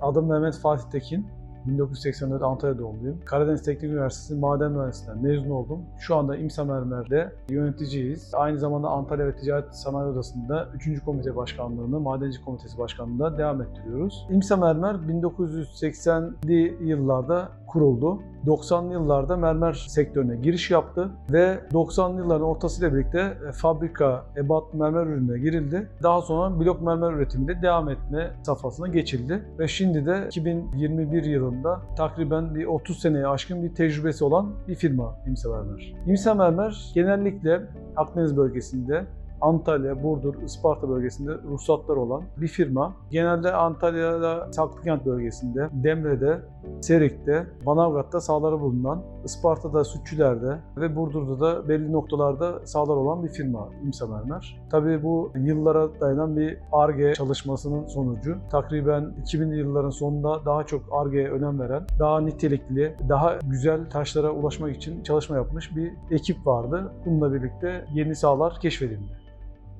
Adım Mehmet Fatih Tekin. 1984 Antalya doğumluyum. Karadeniz Teknik Üniversitesi Maden Mühendisliğinden mezun oldum. Şu anda İMSA Mermer'de yöneticiyiz. Aynı zamanda Antalya ve Ticaret Sanayi Odası'nda 3. Komite Başkanlığı'nı, Madenci Komitesi Başkanlığı'nda devam ettiriyoruz. İMSA Mermer 1980'li yıllarda kuruldu. 90'lı yıllarda mermer sektörüne giriş yaptı ve 90'lı yılların ortasıyla birlikte e, fabrika, ebat mermer ürününe girildi. Daha sonra blok mermer üretimiyle devam etme safhasına geçildi ve şimdi de 2021 yılında takriben bir 30 seneye aşkın bir tecrübesi olan bir firma İmsa Mermer. İmsa Mermer genellikle Akdeniz bölgesinde Antalya, Burdur, Isparta bölgesinde ruhsatlar olan bir firma. Genelde Antalya'da Saklıkent bölgesinde, Demre'de, Serik'te, Manavgat'ta sahaları bulunan, Isparta'da, Sütçüler'de ve Burdur'da da belli noktalarda sahalar olan bir firma İmsa Mermer. Tabii bu yıllara dayanan bir ARGE çalışmasının sonucu. Takriben 2000'li yılların sonunda daha çok ARGE'ye önem veren, daha nitelikli, daha güzel taşlara ulaşmak için çalışma yapmış bir ekip vardı. Bununla birlikte yeni sahalar keşfedildi.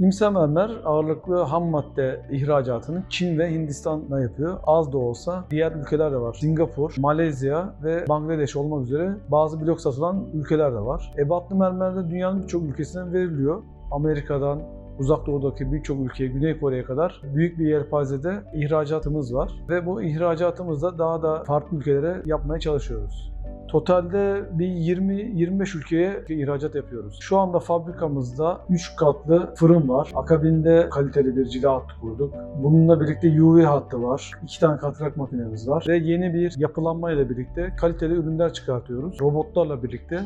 İmsa mermer ağırlıklı ham madde ihracatını Çin ve Hindistan'la yapıyor. Az da olsa diğer ülkeler de var. Singapur, Malezya ve Bangladeş olmak üzere bazı blok satılan ülkeler de var. Ebatlı mermer de dünyanın birçok ülkesinden veriliyor. Amerika'dan, Uzak Doğu'daki birçok ülkeye, Güney Kore'ye kadar büyük bir yelpazede ihracatımız var. Ve bu ihracatımızda daha da farklı ülkelere yapmaya çalışıyoruz. Totalde bir 20-25 ülkeye ihracat yapıyoruz. Şu anda fabrikamızda 3 katlı fırın var. Akabinde kaliteli bir cila hattı kurduk. Bununla birlikte UV hattı var. 2 tane katrak makinemiz var. Ve yeni bir yapılanma ile birlikte kaliteli ürünler çıkartıyoruz. Robotlarla birlikte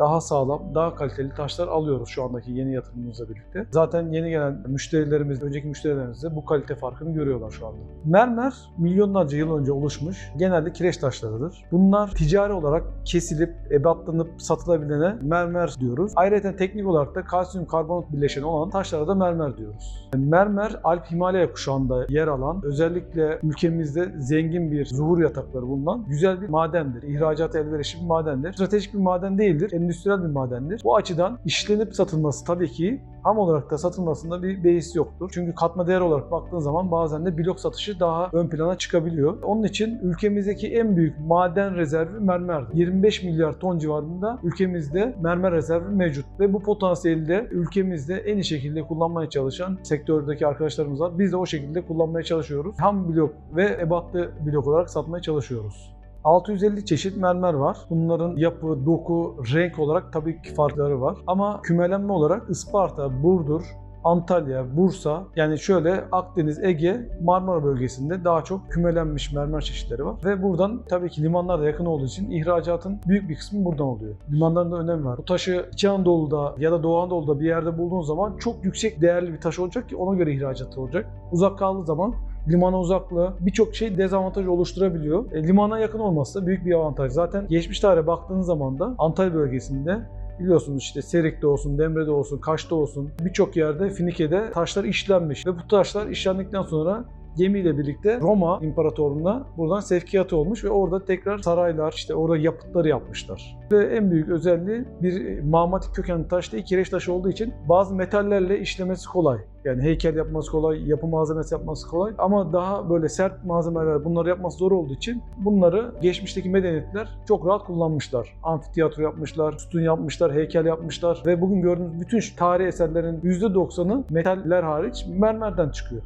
daha sağlam, daha kaliteli taşlar alıyoruz şu andaki yeni yatırımımızla birlikte. Zaten yeni gelen müşterilerimiz, önceki müşterilerimiz de bu kalite farkını görüyorlar şu anda. Mermer milyonlarca yıl önce oluşmuş genelde kireç taşlarıdır. Bunlar ticari olarak kesilip, ebatlanıp satılabilene mermer diyoruz. Ayrıca teknik olarak da kalsiyum karbonat bileşeni olan taşlara da mermer diyoruz. Mermer Alp Himalaya kuşağında yer alan, özellikle ülkemizde zengin bir zuhur yatakları bulunan güzel bir madendir. İhracat elverişli bir madendir. Stratejik bir maden değildir endüstriyel bir madendir. Bu açıdan işlenip satılması tabii ki ham olarak da satılmasında bir beis yoktur. Çünkü katma değer olarak baktığın zaman bazen de blok satışı daha ön plana çıkabiliyor. Onun için ülkemizdeki en büyük maden rezervi mermerdir. 25 milyar ton civarında ülkemizde mermer rezervi mevcut ve bu potansiyeli de ülkemizde en iyi şekilde kullanmaya çalışan sektördeki arkadaşlarımız var. Biz de o şekilde kullanmaya çalışıyoruz. Ham blok ve ebatlı blok olarak satmaya çalışıyoruz. 650 çeşit mermer var. Bunların yapı, doku, renk olarak tabii ki farkları var. Ama kümelenme olarak Isparta, Burdur, Antalya, Bursa yani şöyle Akdeniz, Ege, Marmara bölgesinde daha çok kümelenmiş mermer çeşitleri var. Ve buradan tabii ki limanlar da yakın olduğu için ihracatın büyük bir kısmı buradan oluyor. Limanların da önemi var. Bu taşı İç Anadolu'da ya da Doğu Anadolu'da bir yerde bulduğun zaman çok yüksek değerli bir taş olacak ki ona göre ihracatı olacak. Uzak kaldığı zaman limana uzaklığı birçok şey dezavantaj oluşturabiliyor. E, limana yakın olması da büyük bir avantaj. Zaten geçmiş tarihe baktığınız zaman da Antalya bölgesinde biliyorsunuz işte Serik'te olsun, Demre'de olsun, Kaş'ta olsun birçok yerde Finike'de taşlar işlenmiş ve bu taşlar işlendikten sonra gemiyle birlikte Roma İmparatorluğu'na buradan sevkiyatı olmuş ve orada tekrar saraylar, işte orada yapıtları yapmışlar. Ve en büyük özelliği bir mağmatik kökenli taş değil, kireç taşı olduğu için bazı metallerle işlemesi kolay. Yani heykel yapması kolay, yapı malzemesi yapması kolay ama daha böyle sert malzemeler bunları yapması zor olduğu için bunları geçmişteki medeniyetler çok rahat kullanmışlar. Amfiteyatro yapmışlar, sütun yapmışlar, heykel yapmışlar ve bugün gördüğünüz bütün tarihi eserlerin %90'ı metaller hariç mermerden çıkıyor.